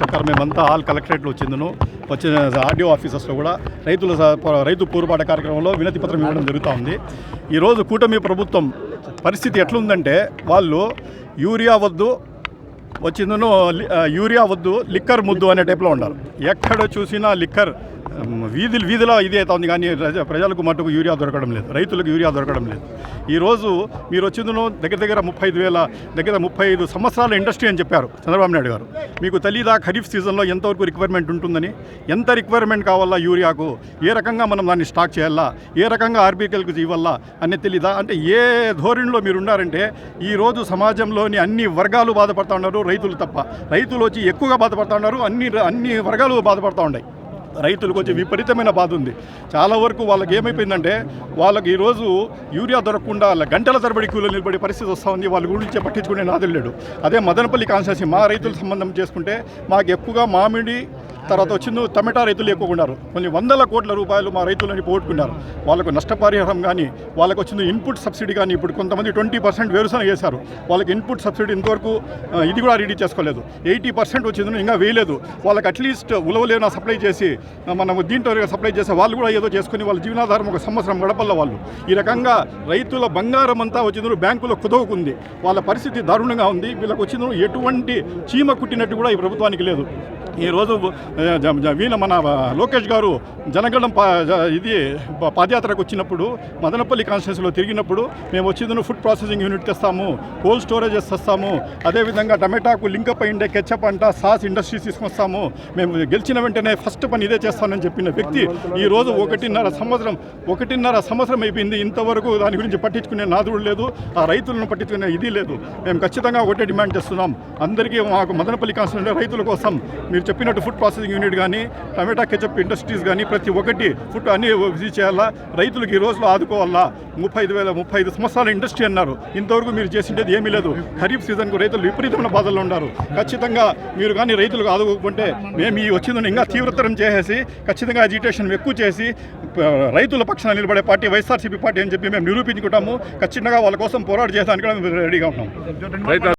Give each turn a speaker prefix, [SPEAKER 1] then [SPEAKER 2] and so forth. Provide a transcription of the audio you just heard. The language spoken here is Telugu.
[SPEAKER 1] ప్రకారం మేమంతా ఆల్ కలెక్టరేట్లో వచ్చిందను. వచ్చిన ఆర్డీఓ ఆఫీసర్స్లో కూడా రైతుల స- రైతు పోరుబాట కార్యక్రమంలో వినతి పత్రం ఇవ్వడం జరుగుతూ ఉంది. ఈరోజు కూటమి ప్రభుత్వం పరిస్థితి ఎట్లుందంటే వాళ్ళు యూరియా వద్దు వచ్చిందను యూరియా వద్దు లిక్కర్ ముద్దు అనే టైప్లో ఉన్నారు. ఎక్కడ చూసినా లిక్కర్ వీధులు వీధిలో ఇదే అవుతుంది కానీ ప్రజలకు మటుకు యూరియా దొరకడం లేదు. రైతులకు యూరియా దొరకడం లేదు. ఈరోజు మీరు వచ్చిందను దగ్గర దగ్గర ముప్పై ఐదు వేల దగ్గర ముప్పై ఐదు సంవత్సరాల ఇండస్ట్రీ అని చెప్పారు చంద్రబాబు నాయుడు గారు. మీకు తెలీదా ఖరీఫ్ సీజన్లో ఎంతవరకు రిక్వైర్మెంట్ ఉంటుందని? ఎంత రిక్వైర్మెంట్ కావాలా యూరియాకు? ఏ రకంగా మనం దాన్ని స్టాక్ చేయాలా? ఏ రకంగా ఆర్బీకల్కి ఇవ్వాలా? అనేది తెలీదా? అంటే ఏ ధోరణిలో మీరు ఉన్నారంటే ఈరోజు సమాజంలోని అన్ని వర్గాలు బాధపడుతూ ఉన్నారు రైతులు తప్ప. రైతులు వచ్చి ఎక్కువగా బాధపడుతూ ఉన్నారు అన్ని అన్ని వర్గాలు బాధపడుతూ ఉన్నాయి. రైతులకు కొంచెం విపరీతమైన బాధ ఉంది. చాలా వరకు వాళ్ళకి ఏమైపోయిందంటే వాళ్ళకి ఈరోజు యూరియా దొరకకుండా గంటల తరబడి క్యూలో నిలబడే పరిస్థితి వస్తూ ఉంది. వాళ్ళ గురించి పట్టించుకునే నాదులు లేడు. అదే మదనపల్లి కాన్స్టెన్సీ మా రైతుల సంబంధం చేసుకుంటే మాకు ఎక్కువగా మామిడి తర్వాత వచ్చింది టమాటా రైతులు ఎక్కువ ఉన్నారు. కొన్ని వందల కోట్ల రూపాయలు మా రైతులని పోగొట్టుకున్నారు. వాళ్ళకు నష్టపరిహారం కానీ వాళ్ళకు వచ్చింది ఇన్పుట్ సబ్సిడీ కానీ ఇప్పుడు కొంతమంది ట్వంటీ పర్సెంట్ వ్యవసాయం చేశారు వాళ్ళకి ఇన్పుట్ సబ్సిడీ ఇంతవరకు ఇది కూడా రెడీ చేసుకోలేదు. ఎయిటీ పర్సెంట్ వచ్చింది ఇంకా వేయలేదు. వాళ్ళకి అట్లీస్ట్ ఉలవలేనా సప్లై చేసి మనము మనం దీంట్లో సప్లై చేసే వాళ్ళు కూడా ఏదో చేసుకుని వాళ్ళ జీవనాధారం ఒక సంవత్సరం గడపల్ల వాళ్ళు. ఈ రకంగా రైతుల బంగారం అంతా వచ్చింది బ్యాంకులో కుదవకుంది. వాళ్ళ పరిస్థితి దారుణంగా ఉంది. వీళ్ళకి వచ్చింది ఎటువంటి చీమ కుట్టినట్టు కూడా ఈ ప్రభుత్వానికి లేదు. ఈ రోజు వీళ్ళ మన లోకేష్ గారు జనగణం పా జ- ఇది పాదయాత్రకు వచ్చినప్పుడు మదనపల్లి కాన్స్టిట్యూన్సీలో తిరిగినప్పుడు మేము వచ్చింది ఫుడ్ ప్రాసెసింగ్ యూనిట్ తెస్తాము కోల్డ్ స్టోరేజెస్ తెస్తాము అదేవిధంగా టమాటాకు లింకప్ అయిండే కెచ్చప్ అంట సాస్ ఇండస్ట్రీస్ తీసుకొస్తాము. మేము గెలిచిన వెంటనే ఫస్ట్ పని ఇదే చేస్తానని చెప్పిన వ్యక్తి ఈరోజు ఒకటిన్నర సంవత్సరం ఒకటిన్నర సంవత్సరం అయిపోయింది. ఇంతవరకు దాని గురించి పట్టించుకునే నాదుడు లేదు ఆ రైతులను పట్టించుకునే ఇది లేదు. మేము ఖచ్చితంగా ఒకటే డిమాండ్ చేస్తున్నాం. అందరికీ మాకు మదనపల్లి కాన్స్టిట్యూన్సీ రైతుల కోసం మీరు చెప్పినట్టు ఫుడ్ ప్రాసెసింగ్ యూనిట్ కానీ టమాటా కెచప్ ఇండస్ట్రీస్ కానీ ప్రతి ఒక్కటి ఫుడ్ అన్ని ఇది చేయాలా? రైతులకు ఈ రోజులో ఆదుకోవాలా? ముప్పై ఐదు వేల ముప్పై ఐదు సంవత్సరాల ఇండస్ట్రీ అన్నారు. ఇంతవరకు మీరు చేసిండేది ఏమీ లేదు. ఖరీఫ్ సీజన్కు రైతులు విపరీతమైన బాధల్లో ఉన్నారు. ఖచ్చితంగా మీరు కానీ రైతులకు ఆదుకోకుంటే మేము ఈ వచ్చిందని ఇంకా తీవ్రతరం చేసేసి ఖచ్చితంగా అజిటేషన్ ఎక్కువ చేసి రైతుల పక్షాన నిలబడే పార్టీ వైఎస్ఆర్సీపీ పార్టీ అని చెప్పి మేము నిరూపించుకుంటాము. ఖచ్చితంగా వాళ్ళ కోసం పోరాటం చేయడానికి కూడా మేము రెడీగా ఉన్నాం.